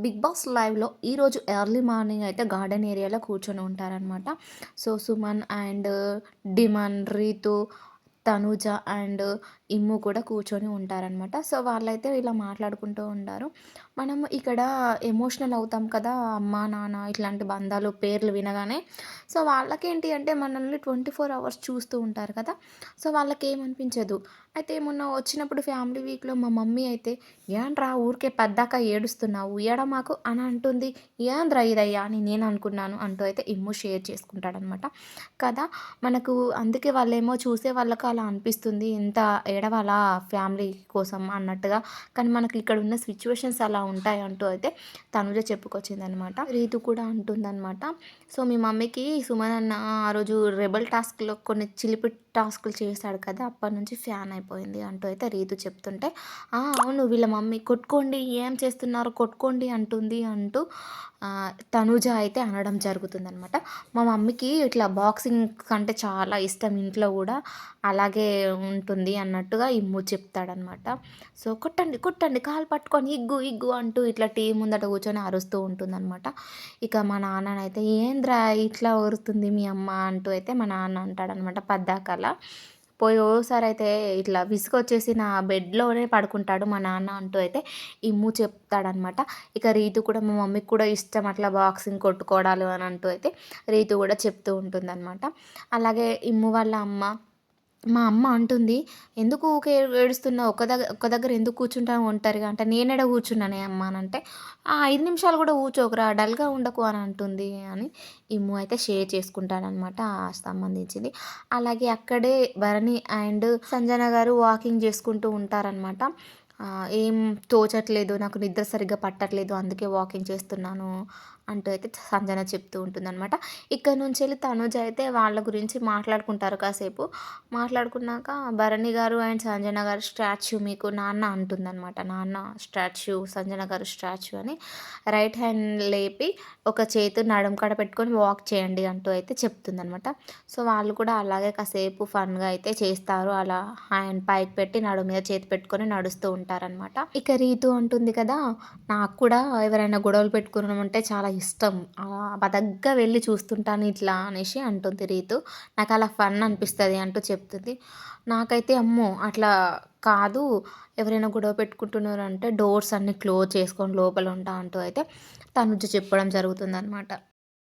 Big boss లైవ్లో ఈరోజు early morning అయితే గార్డెన్ ఏరియాలో కూర్చొని ఉంటారనమాట so Suman and Demon Rithu Tanuja and Immu కూడా కూర్చొని ఉంటారనమాట సో వాళ్ళైతే ఇలా మాట్లాడుకుంటూ ఉంటారు మనం ఇక్కడ ఎమోషనల్ అవుతాం కదా అమ్మ నాన్న ఇట్లాంటి బంధాలు పేర్లు వినగానే. సో వాళ్ళకేంటి అంటే మనల్ని ట్వంటీ ఫోర్ అవర్స్ చూస్తూ ఉంటారు కదా. సో వాళ్ళకి ఏమనిపించదు అయితే మొన్న వచ్చినప్పుడు ఫ్యామిలీ వీక్లో మా మమ్మీ అయితే ఏంట్రా ఊరికే పెద్దాక ఏడుస్తున్నావు? ఏడ మాకు? అని అంటుంది. ఏంద్రా ఇదయ్యా అని నేను అనుకున్నాను అంటూ అయితే ఇమ్ము షేర్ చేసుకుంటాడనమాట కదా మనకు అందుకే వాళ్ళేమో చూసే వాళ్ళకి అలా అనిపిస్తుంది. ఎంత ఏడవాలా ఫ్యామిలీ కోసం అన్నట్టుగా. కానీ మనకి ఇక్కడ ఉన్న సిచ్యువేషన్స్ అలా ఉంటాయి అంటూ అయితే తనుజ చెప్పుకొచ్చిందనమాట. రీతు కూడా అంటుందన్నమాట సో మీ మమ్మీకి సుమన్ అన్న ఆ రోజు రెబల్ టాస్క్లో కొన్ని చిలిపి టాస్కులు చేశాడు కదా అప్పటి నుంచి ఫ్యాన్ అయిపోయింది అంటూ అయితే రీతు చెప్తుంటే అవును వీళ్ళ మమ్మీ కొట్టుకోండి ఏం చేస్తున్నారు కొట్టుకోండి అంటుంది అంటూ తనుజ అయితే అనడం జరుగుతుందనమాట మా మమ్మీకి ఇట్లా బాక్సింగ్ కంటే చాలా ఇష్టం ఇంట్లో కూడా అలాగే ఉంటుంది అన్నట్టుగా ఇమ్ము చెప్తాడనమాట సో కొట్టండి కొట్టండి కాలు పట్టుకొని ఇగ్గు ఇగ్గు అంటూ ఇట్లా టీ ముందట కూర్చొని అరుస్తూ ఉంటుందన్నమాట. ఇక మా నాన్ననైతే ఏంద్రా ఇట్లా ఊరుతుంది మీ అమ్మ అంటూ అయితే మా నాన్న అంటాడనమాట పద్దాకలా. పోయి ఓసారి అయితే ఇట్లా విసుగొచ్చేసి నా బెడ్లోనే పడుకుంటాడు మా నాన్న అంటూ అయితే ఇమ్ము చెప్తాడనమాట ఇక రీతు కూడా మా మమ్మీకి కూడా ఇష్టం అట్లా బాక్సింగ్ కొట్టుకోవడాలు అని అంటూ అయితే రీతు కూడా చెప్తూ ఉంటుందన్నమాట. అలాగే ఇమ్ము వాళ్ళ అమ్మ మా అమ్మ అంటుంది ఎందుకు ఊకే ఏడుస్తున్నావు? ఒక్క దగ్గర ఒక్క దగ్గర ఎందుకు కూర్చుంటావు? ఒంటరిగా అంటే నేనేడ కూర్చున్నానే అమ్మ అని అంటే ఆ ఐదు నిమిషాలు కూడా కూర్చోకురా డల్గా ఉండకు అని అంటుంది అని ఇమ్ము అయితే షేర్ చేసుకుంటాడనమాట సంబంధించింది. అలాగే అక్కడే భరణి అండ్ సంజన గారు వాకింగ్ చేసుకుంటూ ఉంటారనమాట. ఏం తోచట్లేదు నాకు నిద్ర సరిగ్గా పట్టట్లేదు అందుకే వాకింగ్ చేస్తున్నాను అంటూ అయితే సంజన చెప్తూ ఉంటుందన్నమాట. ఇక్కడ నుంచి వెళ్ళి తనుజ అయితే వాళ్ళ గురించి మాట్లాడుకుంటారు కాసేపు. మాట్లాడుకున్నాక భరణి గారు అండ్ సంజన గారు స్టాచ్యూ మీకు నాన్న అంటుందన్నమాట. నాన్న స్టాచ్యూ సంజన గారు స్టాచ్యూ అని రైట్ హ్యాండ్ లేపి ఒక చేతు నడుం కడ పెట్టుకొని వాక్ చేయండి అంటూ అయితే చెప్తుందనమాట సో వాళ్ళు కూడా అలాగే కాసేపు ఫన్గా అయితే చేస్తారు. అలా హ్యాండ్ పైకి పెట్టి నడుము మీద చేతి పెట్టుకొని నడుస్తూ ఉంటారు. ఉంటారనమాట ఇక రీతు అంటుంది కదా నాకు కూడా ఎవరైనా గొడవలు పెట్టుకున్నామంటే చాలా ఇష్టం. బదగ్గా వెళ్ళి చూస్తుంటాను ఇట్లా అనేసి అంటుంది రీతు. నాకు అలా ఫన్ అనిపిస్తుంది అంటూ చెప్తుంది. నాకైతే అమ్మో అట్లా కాదు. ఎవరైనా గొడవ పెట్టుకుంటున్నారు అంటే డోర్స్ అన్నీ క్లోజ్ చేసుకొని లోపల ఉంటా అంటూ అయితే తనుజ చెప్పడం జరుగుతుంది అనమాట